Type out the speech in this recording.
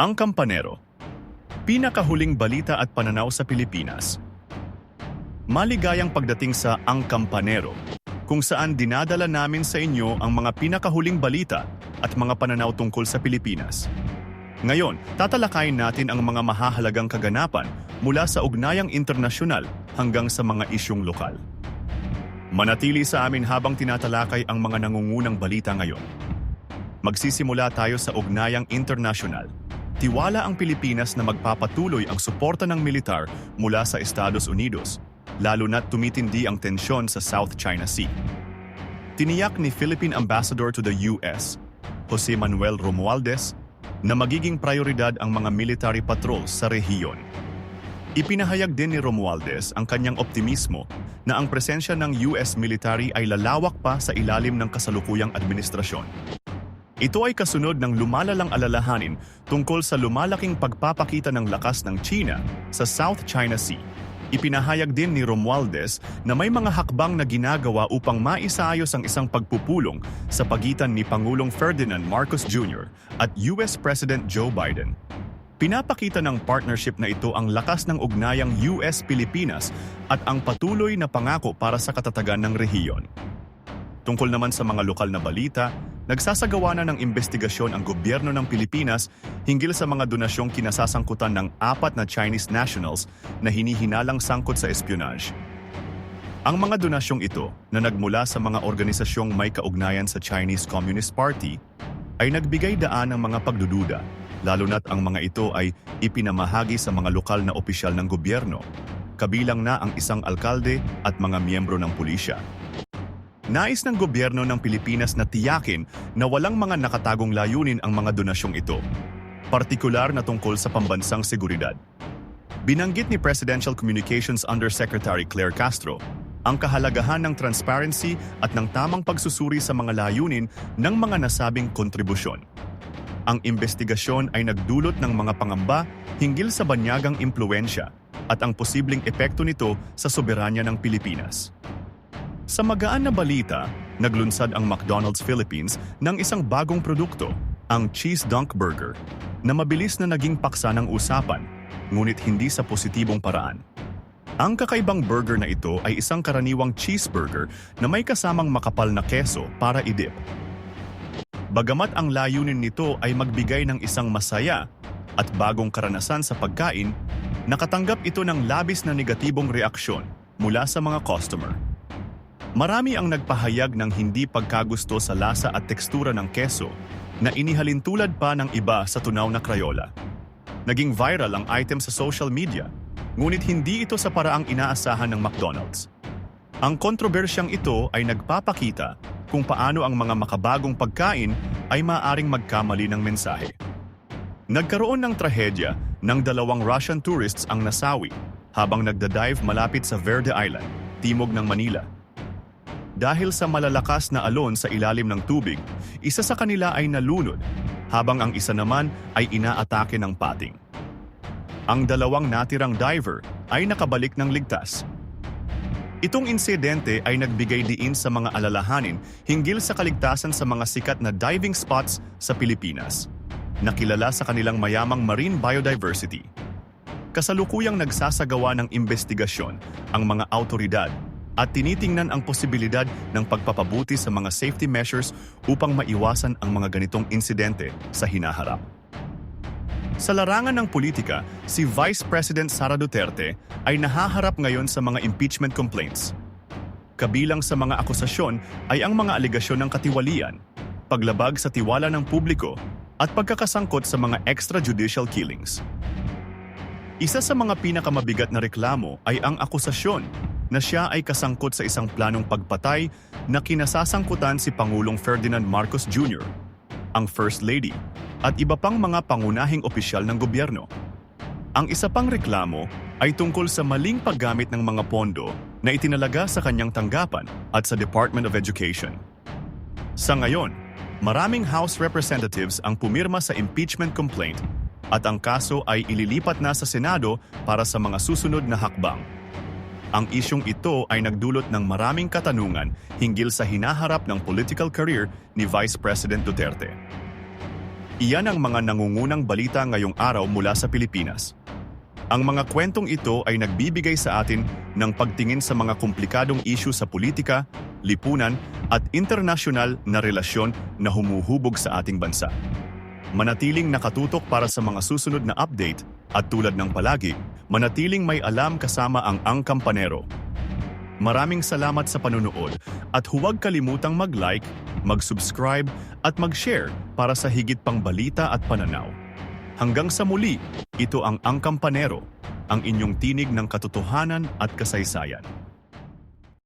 Ang Kampanero Pinakahuling balita at pananaw sa Pilipinas Maligayang pagdating sa Ang Kampanero kung saan dinadala namin sa inyo ang mga pinakahuling balita at mga pananaw tungkol sa Pilipinas. Ngayon, tatalakayin natin ang mga mahahalagang kaganapan mula sa ugnayang internasyonal hanggang sa mga isyong lokal. Manatili sa amin habang tinatalakay ang mga nangungunang balita ngayon. Magsisimula tayo sa ugnayang internasyonal. Tiwala ang Pilipinas na magpapatuloy ang suporta ng militar mula sa Estados Unidos, lalo na't tumitindi ang tensyon sa South China Sea. Tiniyak ni Philippine Ambassador to the US, Jose Manuel Romualdez, na magiging prioridad ang mga military patrols sa rehiyon. Ipinahayag din ni Romualdez ang kanyang optimismo na ang presensya ng US military ay lalawak pa sa ilalim ng kasalukuyang administrasyon. Ito ay kasunod ng lumalalang alalahanin tungkol sa lumalaking pagpapakita ng lakas ng China sa South China Sea. Ipinahayag din ni Romualdez na may mga hakbang na ginagawa upang maisaayos ang isang pagpupulong sa pagitan ni Pangulong Ferdinand Marcos Jr. at US President Joe Biden. Pinapakita ng partnership na ito ang lakas ng ugnayang US-Pilipinas at ang patuloy na pangako para sa katatagan ng rehiyon. Tungkol naman sa mga lokal na balita, nagsasagawa na ng investigasyon ang gobyerno ng Pilipinas hinggil sa mga donasyong kinasasangkutan ng apat na Chinese nationals na hinihinalang sangkot sa espionage. Ang mga donasyong ito na nagmula sa mga organisasyong may kaugnayan sa Chinese Communist Party ay nagbigay daan ng mga pagdududa, lalo na't ang mga ito ay ipinamahagi sa mga lokal na opisyal ng gobyerno, kabilang na ang isang alkalde at mga miyembro ng pulisya. Nais ng gobyerno ng Pilipinas na tiyakin na walang mga nakatagong layunin ang mga donasyong ito, partikular na tungkol sa pambansang seguridad. Binanggit ni Presidential Communications Undersecretary Claire Castro ang kahalagahan ng transparency at ng tamang pagsusuri sa mga layunin ng mga nasabing kontribusyon. Ang investigasyon ay nagdulot ng mga pangamba hinggil sa banyagang impluensya at ang posibleng epekto nito sa soberanya ng Pilipinas. Sa magaan na balita, naglunsad ang McDonald's Philippines ng isang bagong produkto, ang Cheese Dunk Burger, na mabilis na naging paksa ng usapan, ngunit hindi sa positibong paraan. Ang kakaibang burger na ito ay isang karaniwang cheeseburger na may kasamang makapal na keso para idip. Bagamat ang layunin nito ay magbigay ng isang masaya at bagong karanasan sa pagkain, nakatanggap ito ng labis na negatibong reaksyon mula sa mga customer. Marami ang nagpahayag ng hindi pagkagusto sa lasa at tekstura ng keso na inihalin tulad pa ng iba sa tunaw na Crayola. Naging viral ang item sa social media, ngunit hindi ito sa paraang inaasahan ng McDonald's. Ang kontrobersyang ito ay nagpapakita kung paano ang mga makabagong pagkain ay maaring magkamali ng mensahe. Nagkaroon ng trahedya ng dalawang Russian tourists ang nasawi habang nagdadive malapit sa Verde Island, timog ng Manila. Dahil sa malalakas na alon sa ilalim ng tubig, isa sa kanila ay nalunod, habang ang isa naman ay inaatake ng pating. Ang dalawang natirang diver ay nakabalik ng ligtas. Itong insidente ay nagbigay diin sa mga alalahanin hinggil sa kaligtasan sa mga sikat na diving spots sa Pilipinas, nakilala sa kanilang mayamang marine biodiversity. Kasalukuyang nagsasagawa ng investigasyon ang mga autoridad at tinitingnan ang posibilidad ng pagpapabuti sa mga safety measures upang maiwasan ang mga ganitong insidente sa hinaharap. Sa larangan ng politika, si Vice President Sara Duterte ay nahaharap ngayon sa mga impeachment complaints. Kabilang sa mga akusasyon ay ang mga aligasyon ng katiwalian, paglabag sa tiwala ng publiko, at pagkakasangkot sa mga extrajudicial killings. Isa sa mga pinakamabigat na reklamo ay ang akusasyon na siya ay kasangkot sa isang planong pagpatay na kinasasangkutan si Pangulong Ferdinand Marcos Jr., ang First Lady, at iba pang mga pangunahing opisyal ng gobyerno. Ang isa pang reklamo ay tungkol sa maling paggamit ng mga pondo na itinalaga sa kanyang tanggapan at sa Department of Education. Sa ngayon, maraming House Representatives ang pumirma sa impeachment complaint at ang kaso ay ililipat na sa Senado para sa mga susunod na hakbang. Ang isyong ito ay nagdulot ng maraming katanungan hinggil sa hinaharap ng political career ni Vice President Duterte. Iyan ang mga nangungunang balita ngayong araw mula sa Pilipinas. Ang mga kwentong ito ay nagbibigay sa atin ng pagtingin sa mga komplikadong isyu sa politika, lipunan at internasyonal na relasyon na humuhubog sa ating bansa. Manatiling nakatutok para sa mga susunod na update at tulad ng palagi, manatiling may alam kasama ang Ang Kampanero. Maraming salamat sa panunood at huwag kalimutang mag-like, mag-subscribe at mag-share para sa higit pang balita at pananaw. Hanggang sa muli, ito ang Ang Kampanero, ang inyong tinig ng katotohanan at kasaysayan.